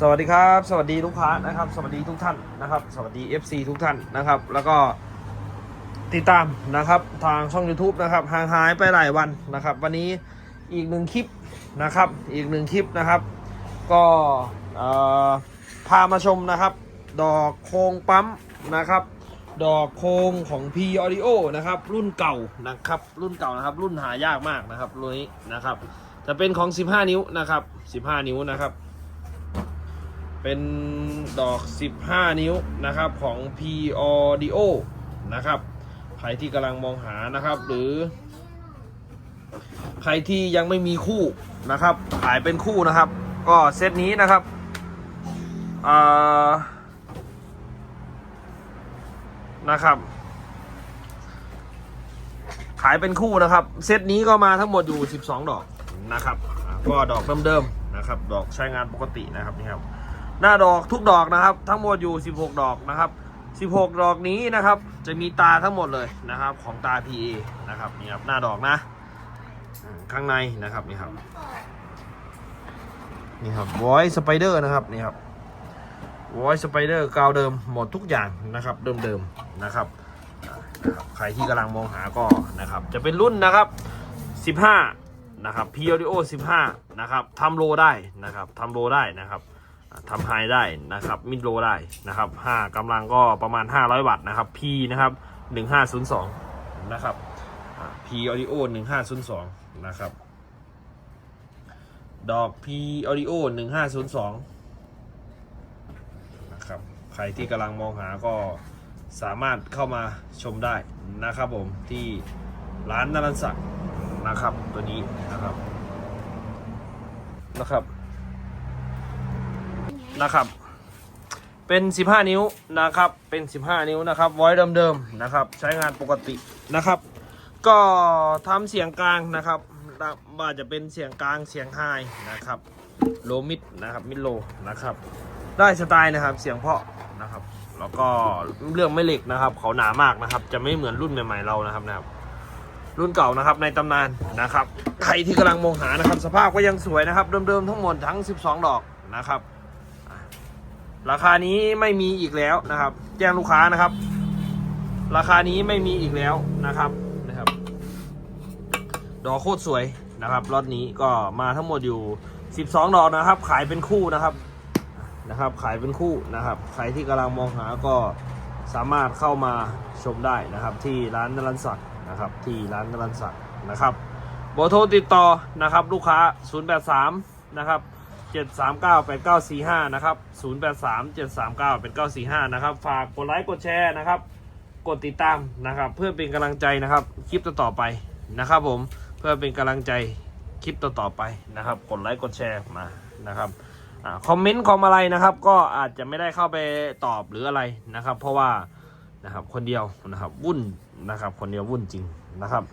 สวัสดีครับ สวัสดีลูกค้านะครับ สวัสดีทุกท่านนะครับ สวัสดี FC ทุกท่านนะครับ แล้วก็ติดตามนะครับทางช่อง YouTube นะครับห่างหายไปหลายวันนะครับ วันนี้อีกหนึ่งคลิปนะครับ อีกหนึ่งคลิปนะครับ ก็เอ่อพามาชมนะครับ ดอกโคงปั๊มนะครับ ดอกโคงของ P Audio นะครับ รุ่นเก่านะครับ รุ่นเก่านะครับ รุ่นหายากมากนะครับรุ่นนี้นะครับ จะเป็นของ 15 นิ้วนะครับ 15 นิ้วนะครับ เป็นดอก 15 นิ้วนะครับของ P Audio นะครับ ใครที่กำลังมองหานะครับ หรือ ใครที่ยังไม่มีคู่นะครับขายเป็นคู่นะครับ ก็เซตนี้นะครับนะครับ ขายเป็นคู่นะครับ เซตนี้ก็มาทั้งหมดอยู่ 12 ดอกนะครับ ก็ดอกเดิมๆนะครับ ดอกใช้งานปกตินะครับนี่ครับ หน้าดอกทุกดอกนะครับ ทั้งหมดอยู่ 16 ดอกนะครับ 16 ดอกนี้นะครับ จะมีตาทั้งหมดเลยนะครับ ของตา PA นะครับนี่ครับหน้าดอกนะข้างในนะครับนี่ครับนี่ครับ voice spider นะครับนี่ครับ voice spider กาวเดิมหมดทุกอย่างนะครับ เดิมๆนะครับอ่านะครับใครที่กำลังมองหาก็นะครับ จะเป็นรุ่นนะครับ 15 นะครับ P Audio 15 นะครับทำโลได้นะครับทำโลได้นะครับ ทำไฮได้นะครับมิดโลได้นะครับ5กำลังก็ประมาณ 500 วัตต์นะครับ P นะครับ 1502 นะครับอ่า P Audio 1502 นะครับ ดอก P Audio 1502 นะครับ ใครที่กำลังมองหาก็สามารถเข้ามาชมได้นะครับผมที่ร้านนรันศักดิ์นะครับตัวนี้นะครับนะครับ นะครับ เป็น 15 นิ้วนะครับ เป็น 15 นิ้วนะครับไว้เดิมๆนะครับ ใช้งานปกตินะครับ ก็ทำเสียงกลางนะครับว่าจะเป็นเสียงกลางเสียงไฮนะครับโลมิดนะครับมิดโลนะครับ ได้สไตล์นะครับเสียงเพาะนะครับ แล้วก็เรื่องไม่เหล็กนะครับเขาหนามากนะครับ จะไม่เหมือนรุ่นใหม่ๆเรานะครับนะครับ รุ่นเก่านะครับในตำนานนะครับ ใครที่กำลังมองหานะครับ สภาพก็ยังสวยนะครับ เดิมๆทั้งหมดทั้ง 12 ดอกนะครับ ราคานี้ไม่มีอีกแล้วนะครับ แจ้งลูกค้านะครับ ราคานี้ไม่มีอีกแล้วนะครับนะครับ ดอกโคตรสวยนะครับรถนี้ก็มาทั้งหมดอยู่ 12 ดอกนะครับ ขายเป็นคู่นะครับนะครับ ขายเป็นคู่นะครับ ใครที่กำลังมองหาก็สามารถเข้ามาชมได้นะครับ ที่ร้านนรันศักดิ์นะครับ ที่ร้านนรันศักดิ์นะครับเบอร์โทรติดต่อนะครับ ลูกค้า 083 นะครับ 7398945 นะครับ 0837398945 นะครับ ฝากกดไลค์กดแชร์นะครับ กดติดตามนะครับ เพื่อเป็นกำลังใจนะครับ คลิปต่อๆไปนะครับผมเพื่อเป็นกำลังใจคลิปต่อๆไปนะครับ กดไลค์กดแชร์มานะครับอคอมเมนต์คอมอะไรนะครับ ก็อาจจะไม่ได้เข้าไปตอบหรืออะไรนะครับ เพราะว่านะครับคนเดียวนะครับวุ่นนะครับ คนเดียววุ่นจริงนะครับ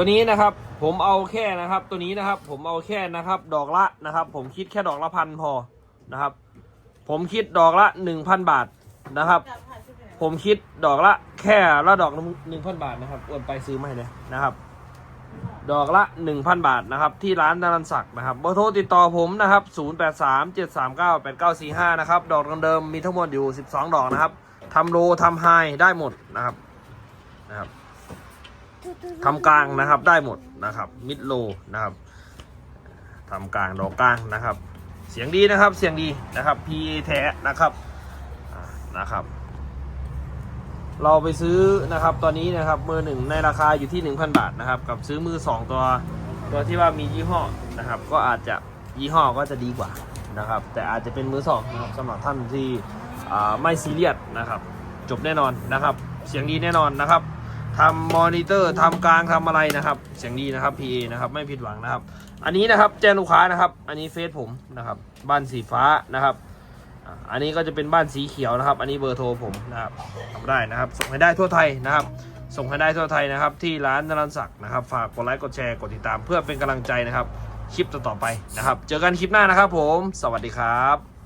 ตัวนี้นะครับผมเอาแค่นะครับ ตัวนี้นะครับ ผมเอาแค่นะครับ ดอกละนะครับ ผมคิดแค่ดอกละพันพอนะครับ ผมคิดดอกละหนึ่งพันบาทนะครับ ผมคิดดอกละแค่ละดอกหนึ่งพันบาทนะครับโอนไปซื้อมาให้เลยนะครับ ดอกละหนึ่งพันบาทนะครับ ที่ร้านดารันศักดิ์นะครับเบอร์โทรติดต่อผมนะครับศูนย์แปดสามเจ็ดสามเก้าแปดเก้าสี่ห้านะครับ ดอกเดิมๆมีทั้งหมดอยู่สิบสองดอกนะครับทำโลทำไฮได้หมดนะครับนะครับ ทำกลางนะครับได้หมดนะครับมิดโลนะครับทำกลางดอกกลางนะครับ เสียงดีนะครับเสียงดีนะครับ PA แท้นะครับนะครับ เราไปซื้อนะครับตอนนี้นะครับมือหนึ่งในราคาอยู่ที่ 1,000 บาทนะครับ กับซื้อมือสองตัวตัวที่ว่ามียี่ห้อนะครับ ก็อาจจะยี่ห้อก็จะดีกว่านะครับ แต่อาจจะเป็นมือสองนะครับสำหรับท่านที่ไม่ซีเรียสนะครับ จบแน่นอนนะครับ เสียงดีแน่นอนนะครับ ทำมอนิเตอร์ทำกลางทำอะไรนะครับ เสียงดีนะครับ PA นะครับไม่ผิดหวังนะครับ อันนี้นะครับแจ้งลูกค้านะครับ อันนี้เฟซผมนะครับ บ้านสีฟ้านะครับ อันนี้ก็จะเป็นบ้านสีเขียวนะครับ อันนี้เบอร์โทรผมนะครับทำได้นะครับ ส่งให้ได้ทั่วไทยนะครับ ส่งให้ได้ทั่วไทยนะครับ ที่ร้านนรันศักดิ์นะครับ ฝากกดไลค์กดแชร์กดติดตามเพื่อเป็นกำลังใจนะครับคลิปต่อๆไปนะครับ เจอกันคลิปหน้านะครับผม สวัสดีครับ